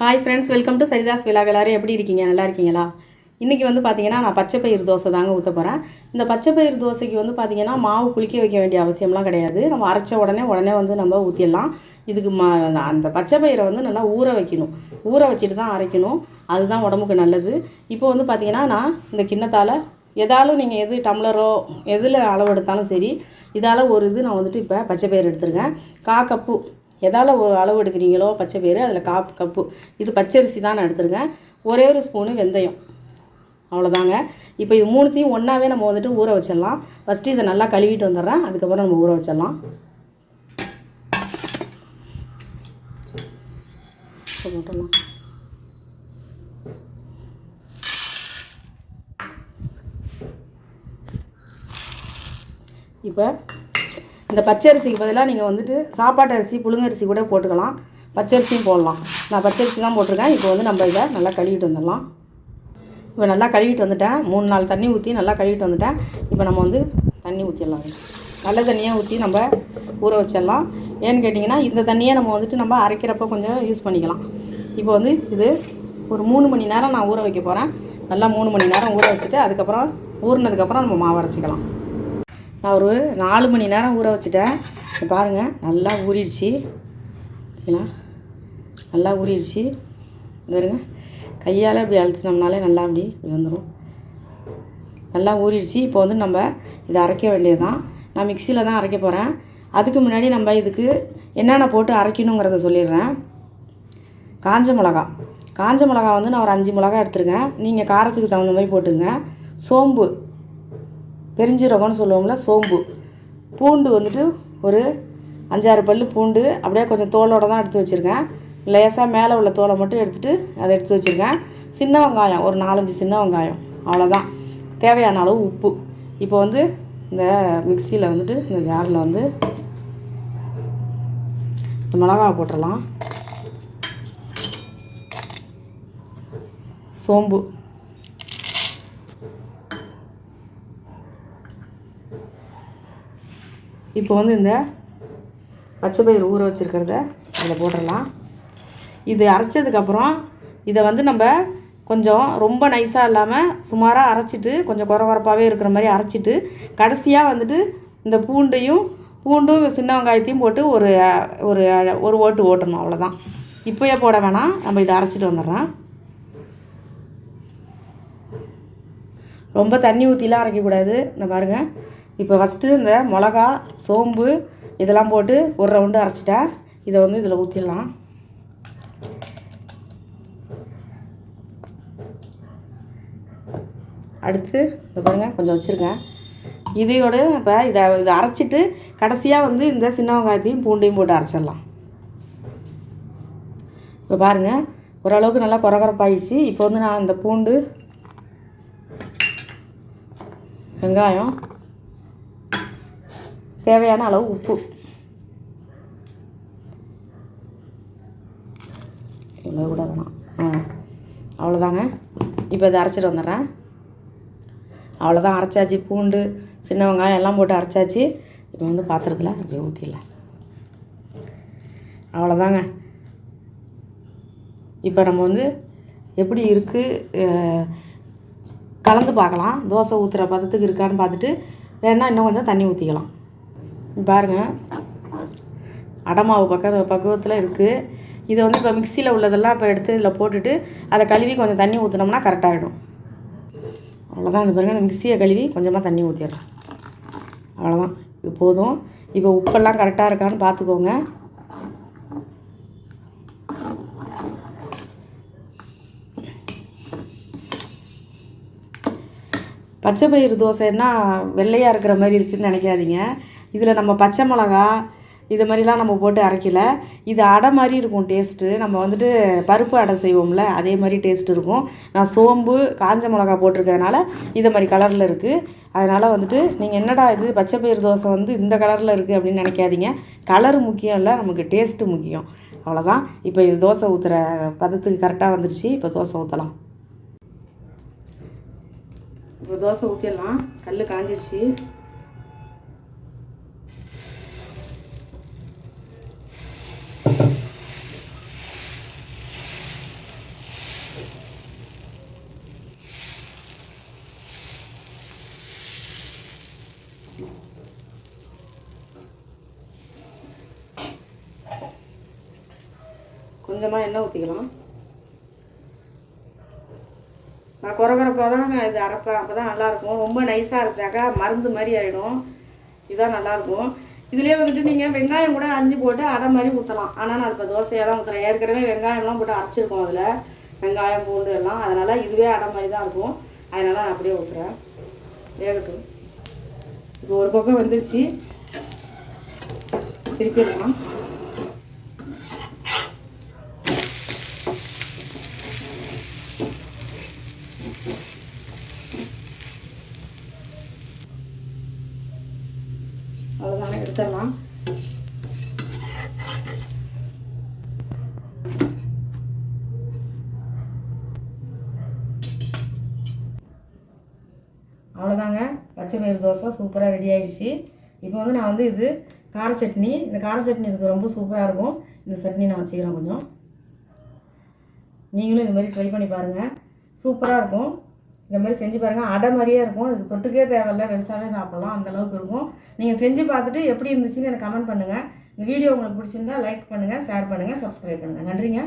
Hi friends welcome to Saritha's vlog எல்லாரும் எப்படி இருக்கீங்க? நல்லா இருக்கீங்களா? இன்றைக்கி வந்து பார்த்திங்கன்னா நான் பச்சை பயிர் தோசை தாங்க ஊற்ற போகிறேன் இந்த பச்சை பயிர் தோசைக்கு வந்து பார்த்திங்கன்னா மாவு புளிக்க வைக்க வேண்டிய அவசியம்லாம் கிடையாது. நம்ம அரைச்ச உடனே உடனே வந்து நம்ம ஊற்றிடலாம் இதுக்கு மா அந்த பச்சை பயிரை வந்து நல்லா ஊற வைக்கணும். ஊற வச்சுட்டு தான் அரைக்கணும். அதுதான் உடம்புக்கு நல்லது. இப்போ வந்து பார்த்திங்கன்னா நான் இந்த கிண்ணத்தால் எதாலும் நீங்கள் எது டம்ளரோ எதில் அளவு எடுத்தாலும் சரி இதால் ஒரு இது நான் வந்துட்டு இப்போ பச்சை பயிர் எடுத்துருக்கேன். கா கப்பு எதால் ஒரு அளவு எடுக்கிறீங்களோ பச்சை பயிறு அதில் காப் கப்பு. இது பச்சரிசி தான் நான் எடுத்திருக்கேன். ஒரே ஒரு ஸ்பூனு வெந்தயம். அவ்வளோதாங்க இப்போ இது மூணுத்தையும் ஒன்றாவே நம்ம வந்துட்டு ஊற வச்சிடலாம். ஃபஸ்ட்டு இதை நல்லா கழுவிட்டு வந்துடுறேன். அதுக்கப்புறம் நம்ம ஊற வச்சிடலாம். போட்டுடலாம். இப்போ இந்த பச்சரிசிக்கு பதிலாக நீங்கள் வந்துட்டு சாப்பாட்டு அரிசி புழுங்கரிசி கூட போட்டுக்கலாம். பச்சரிசியும் போடலாம். நான் பச்சரிசி தான் போட்டிருக்கேன். இப்போ வந்து நம்ம இதை நல்லா கழுவிட்டு வந்துடலாம். இப்போ நல்லா கழுவிட்டு வந்துட்டேன். மூணு நாள் தண்ணி ஊற்றி நல்லா கழுவிட்டு வந்துட்டேன். இப்போ நம்ம வந்து தண்ணி ஊற்றிடலாம் நல்ல தண்ணியாக ஊற்றி நம்ம ஊற வச்சிடலாம். ஏன்னு கேட்டிங்கன்னா இந்த தண்ணியை நம்ம வந்துட்டு நம்ம அரைக்கிறப்ப கொஞ்சம் யூஸ் பண்ணிக்கலாம். இப்போ வந்து இது ஒரு மூணு மணி நேரம் நான் ஊற வைக்க போகிறேன் நல்லா மூணு மணி நேரம் ஊற வச்சுட்டு அதுக்கப்புறம் ஊறினதுக்கப்புறம் நம்ம மாவு அரைச்சிக்கலாம். நான் ஒரு நாலு மணி நேரம் ஊற வச்சுட்டேன். பாருங்கள் நல்லா ஊறிடுச்சு. ஓகேங்களா நல்லா ஊறிடுச்சு. இந்த பாருங்க கையால் இப்படி அழுத்தினோம்னாலே நல்லா அப்படி இப்படி வந்துடும் நல்லா ஊறிடுச்சு. இப்போ வந்து நம்ம இதை அரைக்க வேண்டியது தான் நான் மிக்சியில் தான் அரைக்க போகிறேன் அதுக்கு முன்னாடி நம்ம இதுக்கு என்னென்ன போட்டு அரைக்கணுங்கிறத சொல்லிடுறேன். காஞ்ச மிளகா. காஞ்ச மிளகா வந்து நான் ஒரு அஞ்சு மிளகா எடுத்துருக்கேன். நீங்கள் காரத்துக்கு தகுந்த மாதிரி போட்டுங்க சோம்பு. பெருஞ்சீரகம்னு சொல்லுவோம்ல சோம்பு. பூண்டு வந்துட்டு ஒரு அஞ்சாறு பல் பூண்டு அப்படியே கொஞ்சம் தோலோடு தான் எடுத்து வச்சுருக்கேன். லேசாக மேலே உள்ள தோலை மட்டும் எடுத்துகிட்டு அதை எடுத்து வச்சுருக்கேன். சின்ன வெங்காயம் ஒரு நாலஞ்சு சின்ன வெங்காயம் அவ்வளோதான் தேவையான அளவு உப்பு. இப்போ வந்து இந்த மிக்சியில் வந்துட்டு இந்த ஜாரில் வந்து இந்த மிளகாவை போட்டுடலாம் சோம்பு. இப்போ வந்து இந்த பச்சை பயிர் ஊற வச்சுருக்கிறத அதில் போட்டுடலாம். இது அரைச்சதுக்கப்புறம் இதை வந்து நம்ம கொஞ்சம் ரொம்ப நைஸாக இல்லாமல் சுமாராக அரைச்சிட்டு கொஞ்சம் குறவரப்பாகவே இருக்கிற மாதிரி அரைச்சிட்டு கடைசியாக வந்துட்டு இந்த பூண்டையும் பூண்டும் சின்ன வெங்காயத்தையும் போட்டு ஒரு ஒரு ஒரு ஓட்டு ஓட்டணும் அவ்வளோதான் இப்போயே போட வேணாம். நம்ம இதை அரைச்சிட்டு வந்துடுறோம். ரொம்ப தண்ணி ஊற்றிலாம் அரைக்கக்கூடாது. இந்த பாருங்கள் இப்போ ஃபஸ்ட்டு இந்த மிளகா சோம்பு இதெல்லாம் போட்டு ஒரு ரவுண்டு அரைச்சிட்டேன். இதை வந்து இதில் ஊற்றிடலாம் அடுத்து இந்த பாருங்கள் கொஞ்சம் வச்சுருக்கேன். இதையோட இப்போ இதை இதை அரைச்சிட்டு கடைசியாக வந்து இந்த சின்ன வெங்காயத்தையும் பூண்டையும் போட்டு அரைச்சிடலாம். இப்போ பாருங்கள் ஓரளவுக்கு நல்லா குறகுறப்பாயிடுச்சு இப்போ வந்து நான் இந்த பூண்டு வெங்காயம் தேவையான அளவு உப்பு. இவ்வளோ கூட வேணாம். ஆ அவ்வளோதாங்க இப்போ இதை அரைச்சிட்டு வந்துடுறேன். அவ்வளோதான் அரைச்சாச்சு. பூண்டு சின்ன வெங்காயம் எல்லாம் போட்டு அரைச்சாச்சு. இப்போ வந்து பாத்திரத்தில் அப்படியே ஊற்றிடலாம் அவ்வளோதாங்க இப்போ நம்ம வந்து எப்படி இருக்குது கலந்து பார்க்கலாம். தோசை ஊற்றுற பதத்துக்கு இருக்கான்னு பார்த்துட்டு வேணால் இன்னும் கொஞ்சம் தண்ணி ஊற்றிக்கலாம் பாருங்கள் அடமாவு பக்க பக்குவத்தில் இருக்குது இதை வந்து இப்போ மிக்சியில் உள்ளதெல்லாம் இப்போ எடுத்து இதில் போட்டுட்டு அதை கழுவி கொஞ்சம் தண்ணி ஊற்றினோம்னா கரெக்டாகிடும் அவ்வளோதான் இந்த பாருங்கள் அந்த மிக்சியை கழுவி கொஞ்சமாக தண்ணி ஊற்றிடலாம் அவ்வளோதான் இது போதும். இப்போ உப்பெல்லாம் கரெக்டாக இருக்கான்னு பார்த்துக்கோங்க பச்சை பயிறு தோசைன்னா வெள்ளையாக இருக்கிற மாதிரி இருக்குதுன்னு நினைக்காதீங்க. இதில் நம்ம பச்சை மிளகா இது மாதிரிலாம் நம்ம போட்டு அரைக்கல. இது அடை மாதிரி இருக்கும் டேஸ்ட்டு நம்ம வந்துட்டு பருப்பு அடை செய்வோம்ல அதே மாதிரி டேஸ்ட் இருக்கும். நான் சோம்பு காஞ்ச மிளகா போட்டிருக்கறதுனால இதை மாதிரி கலரில் இருக்குது அதனால் வந்துட்டு நீங்கள் என்னடா இது பச்சை பயிறு தோசை வந்து இந்த கலரில் இருக்குது அப்படின்னு நினைக்காதீங்க. கலர் முக்கியம் இல்லை நமக்கு டேஸ்ட்டு முக்கியம். அவ்வளோதான் இப்போ இது தோசை ஊற்றுற பதத்துக்கு கரெக்டாக வந்துருச்சு. இப்போ தோசை ஊற்றலாம் இப்போ தோசை ஊற்றிடலாம் கல் காஞ்சிருச்சு. கொஞ்சமாக எண்ணெய் ஊற்றிக்கலாம் நான் குறகுறப்பாக தான் இது அரைப்பேன். அப்போ தான் நல்லாயிருக்கும் ரொம்ப நைஸாக அரைச்சாக்கா மருந்து மாதிரி ஆகிடும் இதுதான் நல்லாயிருக்கும் இதுலேயே வந்துட்டு நீங்கள் வெங்காயம் கூட அரிஞ்சு போட்டு அடை மாதிரி ஊற்றலாம் ஆனால் நான் இப்போ தோசையாக தான் ஊற்றுறேன் ஏற்கனவே வெங்காயம்லாம் போட்டு அரைச்சிருக்கோம் அதில். வெங்காயம் பூண்டு எல்லாம். அதனால் இதுவே அடை மாதிரி தான் இருக்கும். அதனால் நான் அப்படியே ஊற்றுறேன் வேகட்டும். இப்போ ஒரு பக்கம் வந்துருச்சு. திருப்பிடலாம். எடுத்துடலாம். அவ்வளோதாங்க பச்சை பயிறு தோசை சூப்பராக ரெடி ஆகிடுச்சு இப்போ வந்து நான் வந்து இது கார சட்னி இந்த கார சட்னி இதுக்கு ரொம்ப சூப்பராக இருக்கும். இந்த சட்னி நான் வச்சுக்கிறேன் கொஞ்சம். நீங்களும் இது மாதிரி ட்ரை பண்ணி பாருங்கள் சூப்பராக இருக்கும். இந்த மாதிரி செஞ்சு பாருங்கள் அடை மாதிரியே இருக்கும். இதுக்கு தொட்டுக்கே தேவையில்ல. வெறுசாகவே சாப்பிடலாம். அந்த அளவுக்கு இருக்கும். நீங்கள் செஞ்சு பார்த்துட்டு எப்படி இருந்துச்சுன்னு எனக்கு கமெண்ட் பண்ணுங்கள் இந்த வீடியோ உங்களுக்கு பிடிச்சிருந்தா லைக் பண்ணுங்கள் ஷேர் பண்ணுங்கள் சப்ஸ்கிரைப் பண்ணுங்கள் நன்றிங்க.